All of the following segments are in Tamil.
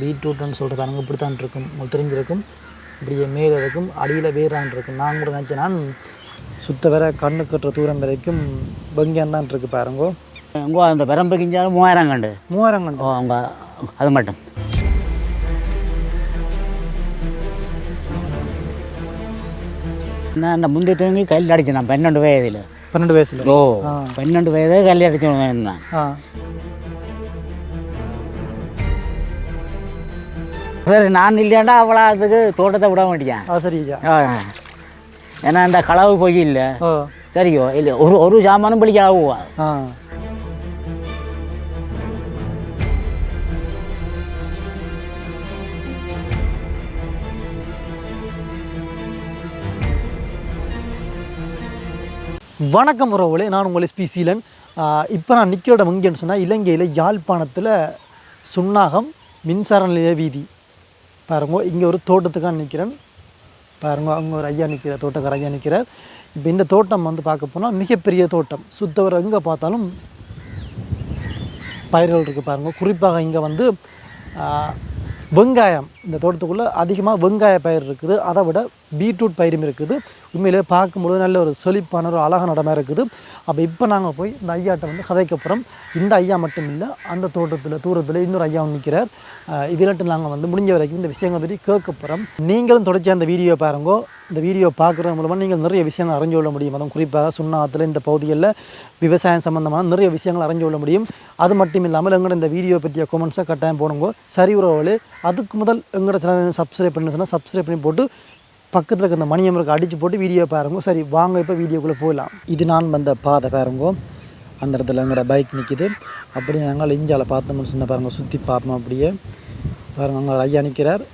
பீட்ரூட்னு சொல்கிறது பாருங்க இப்படி தான் இருக்கும். உங்களுக்கு தெரிஞ்சிருக்கும். இப்படியே மேலே இருக்கும் அடியில் வேறான் இருக்கும். நான் கூட நினச்சேன் நான் சுத்த வர கண்ணு கட்டுற தூரம் வரைக்கும் வெங்காயம் தான் இருக்குது பாருங்க. உங்க அந்த பெரம்பு கிஞ்சாலும் மூவாயிரம் கண்டு. மூவாயிரம் கண்டு. அவங்க அது மட்டும். நான் அந்த முந்தைய தூங்கி கல் அடிச்சேன் நான் பன்னெண்டு வயதில். பன்னெண்டு வயசில். ஓ. பன்னெண்டு வயதே கல் அடிச்சேன் நான். சரி நான் இல்லையாண்டா அவ்வளோ அதுக்கு தோட்டத்தை விட மாட்டேன் சரி ஏன்னா இந்த களவு போய் இல்லை. ஓ சரியோ இல்லை ஒரு ஒரு சாமானும் பிடிக்க ஆகுவா? வணக்கம் உறவுகளே நான் உங்கள் எஸ்பி சீலன். இப்போ நான் நிற்கிற இடம் எங்கேன்னு சொன்னால் இலங்கையில் யாழ்ப்பாணத்தில் சுன்னாகம் மின்சார நிலைய வீதி. பாருங்க இங்கே ஒரு தோட்டத்துக்காக நிற்கிறேன் பாருங்க அங்கே ஒரு ஐயா நிற்கிறார் தோட்டக்கார ஐயா நிற்கிறார் இப்போ இந்த தோட்டம் வந்து பார்க்க போனால் மிகப்பெரிய தோட்டம். சுத்தவர் எங்கே பார்த்தாலும் பயிர்கள் இருக்குது பாருங்கள் குறிப்பாக இங்கே வந்து வெங்காயம். இந்த தோட்டத்துக்குள்ளே அதிகமாக வெங்காய பயிர் இருக்குது. அதை விட பீட்ரூட் பயிரும் இருக்குது. உண்மையிலே பார்க்கும்பொழுது நல்ல ஒரு செழிப்பான ஒரு அழகான இடமா இருக்குது. அப்போ இப்போ நாங்கள் போய் இந்த ஐயாட்ட வந்து கதைக்க போகிறோம் இந்த ஐயா மட்டும் இல்லை அந்த தோட்டத்தில் தூரத்தில் இன்னொரு ஐயா நிற்கிறார் இதிலட்டு நாங்கள் வந்து முடிஞ்ச வரைக்கும் இந்த விஷயங்களை பற்றி கேட்க போகிறோம் நீங்களும் தொடர்ச்சி அந்த வீடியோ பாருங்கோ. இந்த வீடியோ பார்க்குறது மூலமாக நீங்கள் நிறைய விஷயங்கள் அறிஞ்சு கொள்ள முடியும். அதுவும் குறிப்பாக சுண்ணாத்தில் இந்த பகுதிகளில் விவசாயம் சம்மந்தமான நிறைய விஷயங்கள் அறிஞ்சு கொள்ள முடியும். அது மட்டும் இல்லாமல் எங்களோட இந்த வீடியோ பற்றிய கொமெண்ட்ஸை கட்டாயம் போடுங்க. சரி உறவுகளே அதுக்கு முதல் எங்களோட சேனல் சப்ஸ்கிரைப் பண்ணி சொன்னால் சப்ஸ்கிரைப் பண்ணி போட்டு பக்கத்தில் இருக்க இந்த மணியமருக்கு அடித்து போட்டு வீடியோ பாருங்க. சரி வாங்க இப்போ வீடியோக்குள்ளே போகலாம் இது நான் வந்த பாதை பாருங்க. அந்த இடத்துல எங்களோட பைக் நிற்கிது அப்படி நாங்கள் இஞ்சால பார்த்தோம்னு சொன்ன பாருங்க சுற்றி பார்ப்போம் அப்படியே. பாருங்க அங்கே ஐயா நிற்கிறார்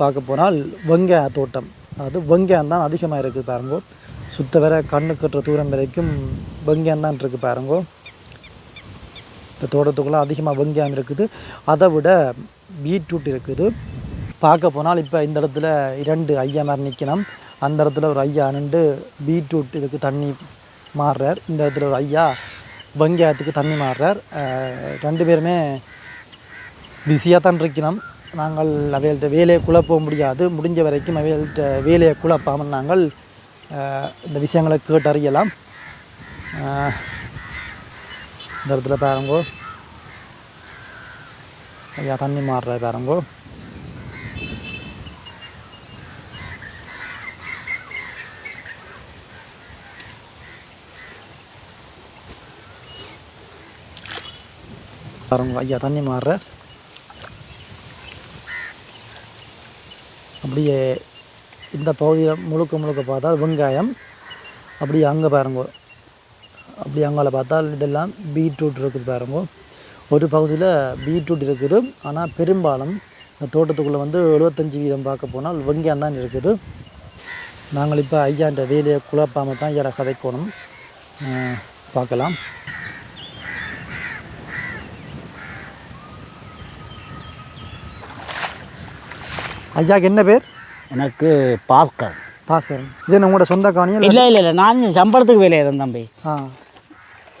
பார்க்க போனால் வெங்காய தோட்டம். அது வெங்காயம் தான் அதிகமாக இருக்குது பாருங்கோ. சுத்த வர கண்ணு கட்டுற தூரம் வரைக்கும் வெங்காயம் தான் இருக்குது பாருங்கோ. இந்த தோட்டத்துக்குள்ளே அதிகமாக வெங்காயம் இருக்குது. அதை விட பீட்ரூட் இருக்குது. பார்க்க போனால் இப்போ இந்த இடத்துல இரண்டு ஐயா மாதிரி நிற்கணும் அந்த இடத்துல ஒரு ஐயா நின்று பீட்ரூட் இதுக்கு தண்ணி மாறுறார். இந்த இடத்துல ஒரு ஐயா வெங்காயத்துக்கு தண்ணி மாறுறார். ரெண்டு பேருமே பிஸியாக தான் இருக்கணும். நாங்கள் அவைகள்ட்ட வேலையை குழப்ப முடியாது. முடிஞ்ச வரைக்கும் அவைகள்ட்ட வேலையை குழப்பாமல் நாங்கள் இந்த விஷயங்களை கேட்டறியலாம். இந்த இடத்துல பாருங்கோ. ஐயா தண்ணி மாறுற பாருங்கோ. பாருங்க ஐயா தண்ணி மாறுற அப்படியே இந்த பகுதியில் முழுக்க முழுக்க பார்த்தா வெங்காயம் அப்படியே அங்கே பாருங்கோ. அப்படி அங்கால பார்த்தால் இதெல்லாம் பீட்ரூட் இருக்குது பாருங்கோ. ஒரு பகுதியில் பீட்ரூட் இருக்குது. ஆனால் பெரும்பாலும் இந்த தோட்டத்துக்குள்ளே வந்து எழுபத்தஞ்சி வீதம் பார்க்க போனால் வெங்காயம் தான் இருக்குது. நாங்கள் இப்போ ஐயாண்ட வேலையை குழப்பாமல் தான் ஐயாட கதைக்கணும். பார்க்கலாம். ஐயாக்கு என்ன பேர்? எனக்கு பாஸ்கர். பாஸ்கரன் இது உங்களோட சொந்த காணியா இல்லை இல்லை இல்லை. நான் சம்பளத்துக்கு வேலையாக இருந்தேன் தம்பி. ஆ.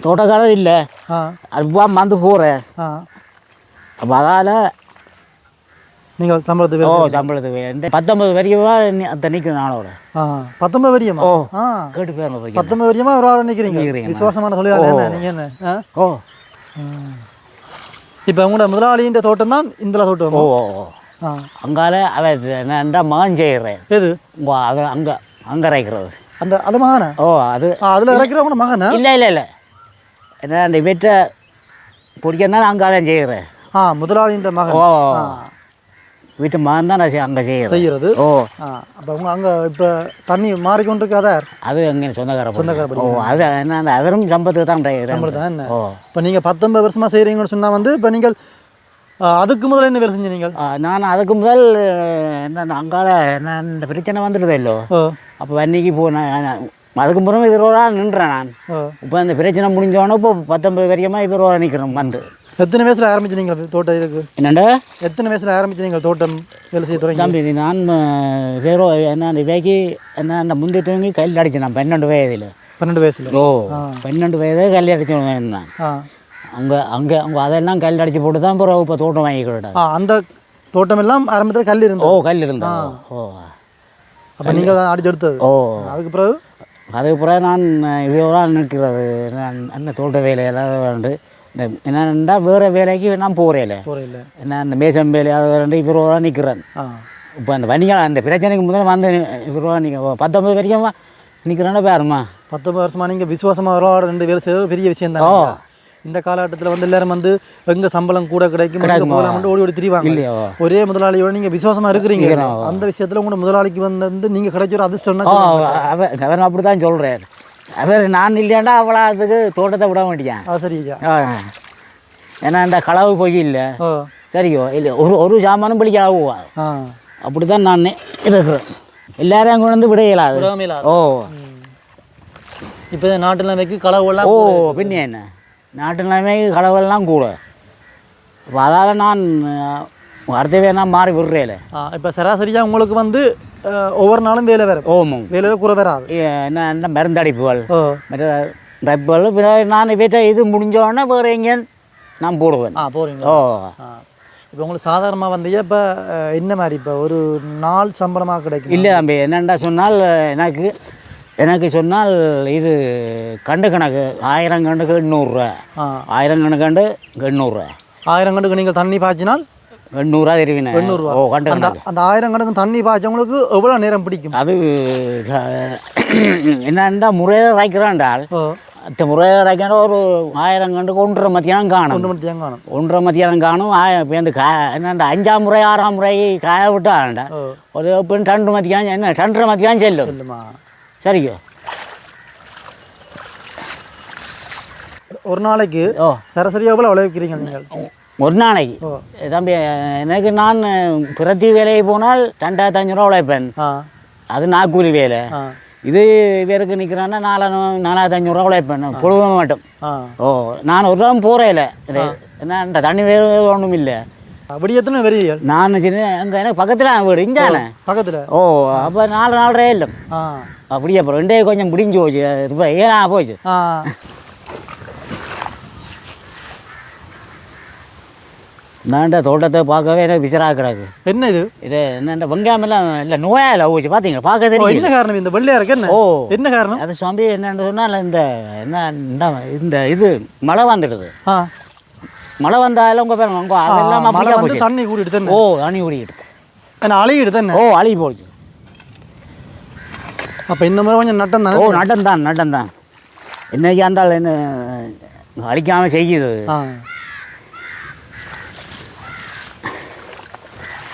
தோட்டக்காரர் இல்லை. ஆ. அதுவா வந்து போகிறேன் ஆ. அப்போ அதால் நீங்கள் சம்பளத்து ஓ வேலை சம்பளத்துக்கு வேலை. பத்தொம்பது வரைக்கும் அந்த நிற்கும் நாளோட. ஆ. பத்தொன்பது வரியமா? ஓ. ஆ. கேட்டு பேரில் போய் பத்தொன்பது வரியமா ஒரு ஆள் நிற்கிறீங்க. விசுவாசமான தொழிலாளி என்ன? நீங்கள் என்ன? ஆ? ஓ. இப்போ உங்களோட முதலாளியின் தோட்டம் தான் இந்த தோட்டம். ஓ ஓ. அங்கால அவன் நான் மகன் செய்கிறேன். எது? உங்க அது அங்கே அங்கே இறைக்கிறது அந்த அது மகனா? ஓ அது அதில் இறக்கிறவங்க மகனா? இல்லை இல்லை இல்லை. என்ன அந்த வீட்டை பிடிக்கிறதுனால அங்கால செய்கிறேன். ஆ முதலாளியின் மகன். ஓ வீட்டு மகன் தான் நான் அங்கே செய்கிறேன். செய்யறது ஓ. அப்போ உங்க அங்கே இப்போ தண்ணி மாறிக்கொண்டிருக்காதா? அது எங்கே சொந்தக்கார சொந்தக்கார ஓ அது என்ன அவரும் சம்பளத்துக்கு தான் சம்பளம் தான் ஓ. இப்போ நீங்கள் பத்தொன்பது வருஷமாக செய்கிறீங்கன்னு சொன்னால் வந்து இப்போ நீங்கள் அதுக்கு முதல்ல என்ன வேலை நீங்கள்? ஆ, நான் அதுக்கு முதல் என்ன அங்கால என்ன இந்த பிரச்சனை வந்துடுதே இல்லோ அப்போ வன்னிக்கு போனேன் அதுக்கு முறை இவரோட நின்றேன் நான். இப்போ இந்த பிரச்சனை முடிஞ்சோடனே இப்போ பத்தொன்பது வரைக்குமா இவரோட நிற்கிறோம் வந்து. எத்தனை வயசில் ஆரம்பிச்சு நீங்கள் தோட்டம் இதுக்கு? என்னண்டா எத்தனை வயசில் ஆரம்பிச்சு நீங்கள் தோட்டம் வேலை செய்ய தொடங்கி தம்பி நான் வேறோ என்ன அந்த வேகி என்ன அந்த முந்தைய தூங்கி கல் அடிச்சேன் நான் பன்னெண்டு வயதில். பன்னெண்டு வயசில். ஓ பன்னெண்டு வயதே கல் அடிச்சு நான். அங்கே அங்கே அவங்க அதெல்லாம் கல் அடிச்சு போட்டு தான் பிறகு இப்போ தோட்டம் வாங்கிக்கிட்டேன் ஆ அந்த தோட்டம் எல்லாம் ஆரம்பத்தில் கல் ஓ இருந்தது. கல் இருந்தா. ஓ. அப்போ நீங்கள் தான் அடிச்சு எடுத்தது ஓ. அதுக்கு பிறகு? அதுக்கு பிறகு நான் இவ்வளோ நிற்கிறது. நான் அந்த தோட்ட வேலையெல்லாம் வந்து இந்த என்னென்னா வேறு வேலைக்கு நான் போகிறேன் போறையில் என்ன இந்த மேசம் வேலை அது வந்து இவ்வளோ நிற்கிறேன். இப்போ அந்த வணிகம் அந்த பிரச்சனைக்கு முதல்ல வந்து இவ்வளோ நீங்கள் பத்தொம்பது வரைக்கும் நிற்கிறேன்னா பாருமா பத்தொன்பது வருஷமா நீங்கள் விசுவாசமாக விளையாட ரெண்டு பேரும் செய்வது பெரிய விஷயம் தான் ஓ. இந்த காலகட்டத்தில் வந்து எல்லாரும் வந்து எங்க சம்பளம் கூட கிடைக்கும்? போகலாம்னு ஓடி ஓடி திரிவாங்க. ஒரே முதலாளியோட நீங்க விசுவாசமா இருக்கிறீங்க. அந்த விஷயத்துல உங்க முதலாளிக்கு வந்து நீங்க கிடைச்ச ஒரு அதிர்ஷ்டம் அவர் அப்படி தான் சொல்கிறார் அவர் நான் இல்லையாண்டா அவ்வளோ அதுக்கு தோட்டத்தை விட மாட்டேன் ஆ சரி ஐயா. ஆ. ஏன்னா இந்த களவு போய் இல்லை. சரியோ இல்லை ஒரு ஒரு சாமானும் பிடிக்க ஆகுவா? அப்படி தான் நான் இருக்கிறேன். எல்லாரையும் கொண்டு வந்து விட இயலாது. ஓ. இப்போ நாட்டு நிலைமைக்கு களவுலாம் ஓ பின்ன என்ன? நாட்டு நிலைமை களவெல்லாம் கூட. அப்போ அதால் நான் அடுத்த வேணா மாறி விடுறேன் இப்போ சராசரியா உங்களுக்கு வந்து ஒவ்வொரு நாளும் வேலை வேறு ஓமம் வேலையில குறை வராது. என்ன என்ன மருந்தடிப்புகள் மற்ற பிறகு நான் இவற்றை இது முடிஞ்சோடனே வேறு எங்கேயும் நான் போடுவேன். ஆ போறீங்களா ஓ இப்போ உங்களுக்கு சாதாரணமாக வந்து இப்போ என்ன மாதிரி இப்போ ஒரு நாள் சம்பளமாக கிடைக்கும்? இல்லை தம்பி என்னென்னா சொன்னால் எனக்கு எனக்கு சொன்னால் இது கண்டு கணக்கு ஆயிரம் கண்டுக்கு எண்ணூறுரூவா ஆயிரம் கணக்காண்டு எண்ணூறுரூவா ஆயிரம் கண்டுக்கு நீங்கள் தண்ணி பாய்ச்சினால்? எண்ணூறுரூவா தெரிவினேன். எண்ணூறுரூவா ஓ கண்டு கணக்கு. அந்த ஆயிரம் கணக்கு தண்ணி பாய்ச்சவங்களுக்கு எவ்வளோ நேரம் பிடிக்கும்? அது என்னண்டா முறையில் ரைக்கிறாண்டால் ஓ. அந்த முறையில் ரைக்காண்ட ஒரு ஆயிரம் கண்டுக்கு ஒன்றரை மத்தியானம் காணும். ஒன்று மணி தேங்க காணும். ஒன்றரை மத்தியானம் காணும் இப்போ இந்த கா என்னண்டா அஞ்சாம் முறை ஆறாம் முறை காய விட்டாண்டா ஒரு இப்போ ரெண்டு மத்தியானம் என்ன ரெண்டரை மத்தியானம் செல்லும்? சரிக்கோ ஒரு நாளைக்கு ஓ. சராசரியாக எவ்வளோ விளைவிக்கிறீங்க நீங்கள்? ஒரு நாளைக்கு. தம்பி எனக்கு நான் பிரதி வேலைக்கு போனால் ரெண்டாயிரத்தி அஞ்சூறுவா உழைப்பேன். அது நாக்கூலி வேலை. இது பேருக்கு நிற்கிறான்னா நாலு நாலாயிரத்தி அஞ்சூறுவா உழைப்பேன். பொழுது மட்டும். ஓ நான் ஒரு நாள் போகிறேன் இது என்ன தண்ணி வேறு ஒன்றும் இல்லை அப்படி எத்தனை வருவீர்கள் நான் சின்ன அங்கே எனக்கு பக்கத்தில் வீடு இஞ்சானே பக்கத்தில்? ஓ அப்போ நாலு நாலரை இல்லை. ஆ. அப்படியே அப்புறம் ரெண்டே கொஞ்சம் முடிஞ்சு போச்சு இப்போ ஏனா போச்சு. ஆ. நான் தோட்டத்தை பார்க்கவே எனக்கு விசராக கிடக்கு. என்ன இது? இது என்ன வெங்காயமெல்லாம் இல்லை நோயாயில் போச்சு பார்த்தீங்களா பார்க்க தெரியும் என்ன காரணம்? இந்த வெள்ளையா இருக்கு என்ன? ஓ. என்ன காரணம்? அது சுவாமி என்னன்னு சொன்னால் இந்த என்ன இந்த இந்த இது மழை வந்துடுது. ஆ. மழை வந்தாலும் உங்கள் பேர் உங்கள் அதெல்லாம் மழை வந்து தண்ணி கூட்டிட்டு தானே? ஓ தண்ணி ஓடிக்கிட்டு என்ன அழுகிட்டு தானே? ஓ அழுகி போச்சு. அப்போ இந்த மாதிரி கொஞ்சம் நட்டம் தானே? ஓ நட்டம் தான் நட்டம் தான். என்னைக்கு இருந்தாலும் என்ன அழிக்காமல் செய்யுது. ஆ.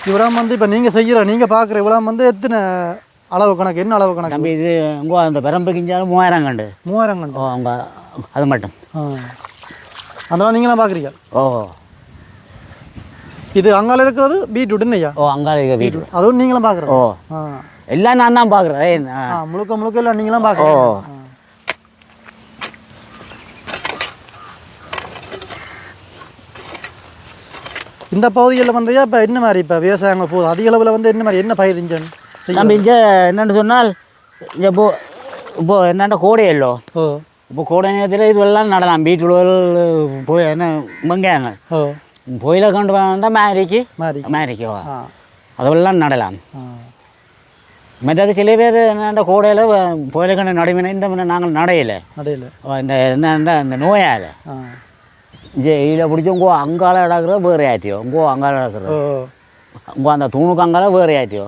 இவ்வளவு வந்து இப்போ நீங்கள் செய்கிற நீங்கள் பார்க்குற இவ்வளவு வந்து எத்தனை அளவு கணக்கு? என்ன அளவு கணக்கு? தம்பி இது உங்க அந்த பெரம்பு கிஞ்சாலும் மூவாயிரம் கண்டு. மூவாயிரம் கண்டு. அவங்க அது மட்டும். அதெல்லாம் நீங்களாம் பார்க்குறீங்க. ஓ. இது அங்கால இருக்கிறது பீட்ரூட் ஐயா ஓ அங்காள வீட்டு அதுவும் நீங்களும் பார்க்குறது. ஓ. எல்லாம் நான் தான் பார்க்குறேன். முழுக்க முழுக்க இல்லை நீங்களாம் ஓ. பார்க்குறீங்க இந்த பகுதிகளில் வந்து இப்போ என்ன மாதிரி இப்போ விவசாயங்கள் போகுது? அதிக அளவில் வந்து என்ன மாதிரி என்ன பயிர் இஞ்சன் நம்ம இங்கே என்னென்னு சொன்னால் இங்கே இப்போ இப்போ என்னென்ன கோடை ஓ. இப்போ கோடை நேரத்தில் இதுவெல்லாம் நடலாம். பீட்ரூட் போய் என்ன வெங்காயங்க. ஓ. போயில கொண்டு வந்தால் மேரிக்கு மேரிக்கு. அதெல்லாம் நடலாம். மற்றது சில பேர் என்னென்ன கோடையில் புயல கண்டு நடுவின இந்த முன்ன நாங்கள் நடையில. இந்த என்ன இந்த நோயால். இதில் பிடிச்சி உங்கோ அங்கால நடக்கிற வேறு ஆயிட்டியோ உங்கோ அங்கால நடக்கிற. அந்த தூணுக்கு அங்கால வேறு ஆயிட்டியோ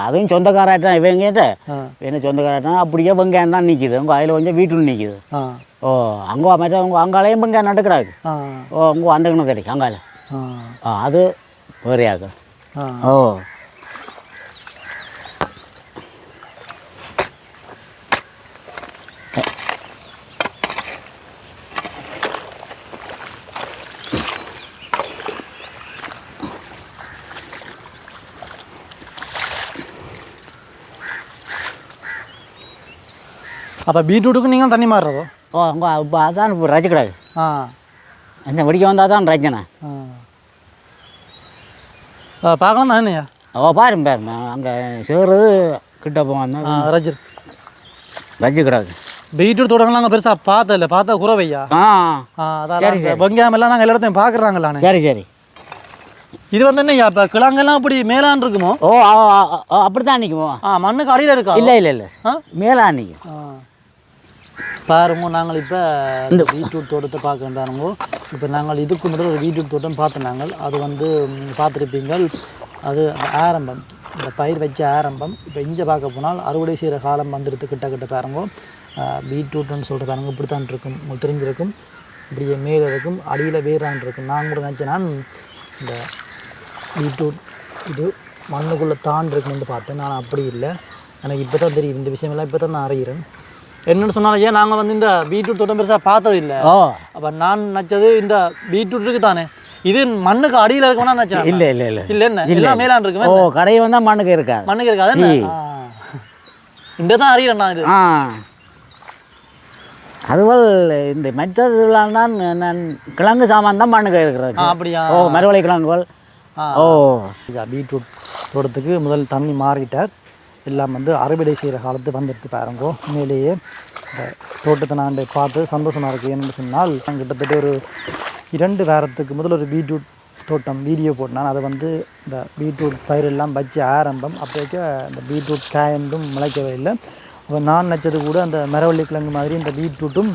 அதுவும் சொந்தக்காராட்டம் இவங்க ஆ. என்ன சொந்தக்காராட்டம் அப்படியே வெங்காயம் தான் நிற்கிது உங்கள் அதில் கொஞ்சம் வீட்டில் நிற்கிது ஓ அங்கோ மற்ற உங்கள் அங்காலையும் வெங்காயம் நடக்கிறாங்க ஓ உங்கோ அந்த கணக்கு கிடைக்கும் அங்கால அது வேறையாக ஓ. அப்போ பீட்ரூட்டுக்கு நீங்கள் தண்ணி மாறுறதோ? ஓ அங்கே இப்போ அதான் இப்போ ரச்சு கிடாது ஆ. என்ன வெடிக்க வந்தால் தான் ஆ. பார்க்கலாம் தான் என்னையா ஓ பாருங்க பாருங்க. அங்கே சேர்றது கிட்ட போவாங்க. ஆ ரஜர் ரஜ்ஜு கிடாது பீட்ரூட் தோட்டங்கள் நாங்கள் பெருசாக பார்த்ததில்ல. பார்த்தா குறவையா? ஆ. ஆ அதான் வெங்காயம் எல்லாம் நாங்கள் எல்லா இடத்தையும் பார்க்குறாங்களாண்ணே சரி சரி. இது வந்து என்ன இப்போ கிழங்கெல்லாம் அப்படி மேலான் இருக்குமோ? ஓ அப்படி தான் நிற்குமோ ஆ மண்ணுக்கு அடியில் இருக்கா? இல்லை இல்லை இல்லை. ஆ? மேலே நிற்கும். பாருங்க நாங்கள் இப்போ இந்த பீட்ரூட் தோட்டத்தை பார்க்க பாருங்க. இப்போ நாங்கள் இதுக்கு முதல்ல ஒரு பீட்ரூட் தோட்டம் பார்த்தோம் நாங்கள். அது வந்து பார்த்திருப்பீங்கள் அது ஆரம்பம். இந்த பயிர் வச்ச ஆரம்பம். இப்போ இங்கே பார்க்க போனால் அறுவடை செய்கிற காலம் வந்துடுது கிட்ட கிட்ட பாருங்க. பீட்ரூட்னு சொல்கிற பாருங்க இப்படி தான் இருக்கும். உங்களுக்கு தெரிஞ்சிருக்கும். இப்படியே மேலே இருக்கும் அடியில் வேறான் இருக்கும். நான் கூட நினச்சேன் நான் இந்த பீட்ரூட் இது மண்ணுக்குள்ளே தான் இருக்குன்னு பார்த்தேன். நான் அப்படி இல்லை. எனக்கு இப்போ தான் தெரியுது இந்த விஷயமெல்லாம் இப்போ தான் நான் அறிகிறேன். என்னன்னு சொன்னாலும் ஏன் நாங்கள் வந்து இந்த பீட்ரூட் தோட்டம் பெருசாக பார்த்தது இல்லை அப்போ நான் நினச்சது இந்த பீட்ரூட் இருக்கு தானே. இது மண்ணுக்கு அடியில் இருக்கும்னா நினச்சேன் இல்லை இல்லை இல்லை. இல்லை என்ன? எல்லாம் மேலான் இருக்குமே ஓ கடை வந்தால் மண்ணுக்கு இருக்காது மண்ணுக்கு இருக்காது. இந்த தான் அறிகிறேன் நான் இது. அதுபோல் இந்த மற்றதுலாம் தான் நான் கிழங்கு சாமான் தான் மண்ணுக்கு இருக்கிறது. அப்படியா? ஓ மரவள்ளி கிழங்குகள். ஓ. பீட்ரூட் தோட்டத்துக்கு முதல் தண்ணி மாறிட்டார். எல்லாம் வந்து அறுவடை செய்கிற காலத்து வந்துடுத்து பாருங்கோ. உண்மையிலேயே இந்த தோட்டத்தை நான் பார்த்து சந்தோஷமாக இருக்குது என்னென்னு சொன்னால் நான் கிட்டத்தட்ட ஒரு இரண்டு வாரத்துக்கு முதல் ஒரு பீட்ரூட் தோட்டம் வீடியோ போட்டான். அதை வந்து இந்த பீட்ரூட் பயிரெல்லாம் வச்சு ஆரம்பம். அப்போக்க இந்த பீட்ரூட் காயண்டும் முளைக்கவே இல்லை. அப்போ நான் நினச்சது கூட அந்த மரவள்ளி கிழங்கு மாதிரி இந்த பீட்ரூட்டும்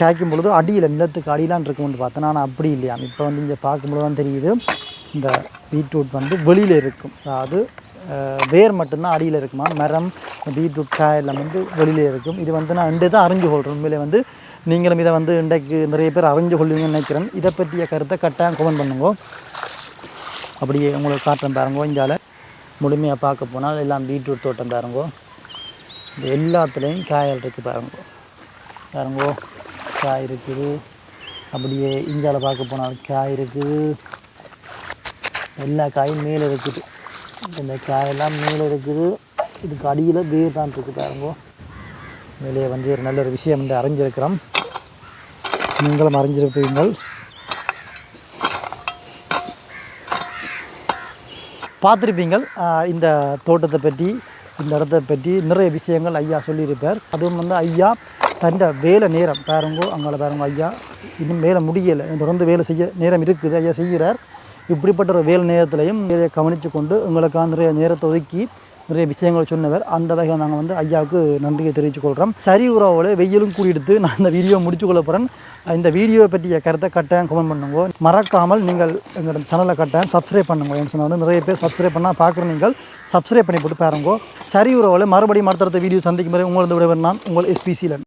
காய்க்கும் பொழுது அடியில் நிலத்துக்கு அடியிலான் இருக்கும்னு பார்த்தேன். நான் அப்படி இல்லையா இப்போ வந்து இங்கே பார்க்கும்போது தான் தெரியுது. இந்த பீட்ரூட் வந்து வெளியில் இருக்கும். அதாவது வேர் மட்டும்தான் அடியில் இருக்குமா? மரம் பீட்ரூட் காய் எல்லாம் வந்து வெளியில் இருக்கும். இது வந்து நான் ரெண்டு தான் அறிஞ்சு கொள்கிறேன் உண்மையிலே வந்து நீங்களும் இதை வந்து இன்றைக்கு நிறைய பேர் அறிஞ்சு கொள்வீங்கன்னு நினைக்கிறேன். இதை பற்றிய கருத்தை கட்டாயம் கமெண்ட் பண்ணுங்க. அப்படியே உங்களுக்கு காட்டுறேன் பாருங்க. இந்தியாவில் முழுமையாக பார்க்க போனால் எல்லாம் பீட்ரூட் தோட்டம் பாருங்க. இது எல்லாத்துலேயும் காய்கள் இருக்குது பாருங்க. பாருங்கோ. காய் இருக்குது. அப்படியே இந்தியாவில் பார்க்க போனால் காய் இருக்குது. எல்லா காயும் மேலே இருக்குது. இந்த காயெல்லாம் மேலே இருக்குது இதுக்கு அடியில் வேர் தான் இருக்குது பாருங்க. மேலே வந்து ஒரு நல்ல ஒரு விஷயம் வந்து அறிஞ்சிருக்கிறோம். நீங்களும் அறிஞ்சிருப்பீங்கள் பார்த்துருப்பீங்கள் இந்த தோட்டத்தை பற்றி இந்த இடத்தை பற்றி நிறைய விஷயங்கள் ஐயா சொல்லியிருப்பார். அதுவும் வந்து ஐயா தண்ட வேலை நேரம் பாருங்கோ அங்கே பாருங்க ஐயா. இன்னும் வேலை முடியலை. தொடர்ந்து வேலை செய்ய நேரம் இருக்குது ஐயா செய்கிறார். இப்படிப்பட்ட ஒரு வேலை நேரத்திலையும் நிறைய கவனித்து கொண்டு உங்களுக்காக நிறைய நேரத்தை ஒதுக்கி நிறைய விஷயங்களை சொன்னவர். அந்த வகையில் நாங்கள் வந்து ஐயாவுக்கு நன்றியை தெரிவித்துக் கொள்கிறோம் சரி உறவோட வெயிலும் கூடிடுத்து நான் இந்த வீடியோ முடிச்சு கொள்ள போகிறேன் இந்த வீடியோவை பற்றிய கருத்தை கட்டாயம் கமெண்ட் பண்ணுங்க. மறக்காமல் நீங்கள் எங்களோட சேனலை கட்டாயம் சப்ஸ்கிரைப் பண்ணுங்க. ஏன்னு சொன்னால் வந்து நிறைய பேர் சப்ஸ்கிரைப் பண்ணால் பார்க்குற நீங்கள் சப்ஸ்கிரைப் பண்ணி போட்டு பாருங்க. சரி உறவோட மறுபடியும் அடுத்தடுத்த வீடியோ சந்திக்கும் வரை உங்களது விடவர் நான் உங்கள் எஸ்பிசியில்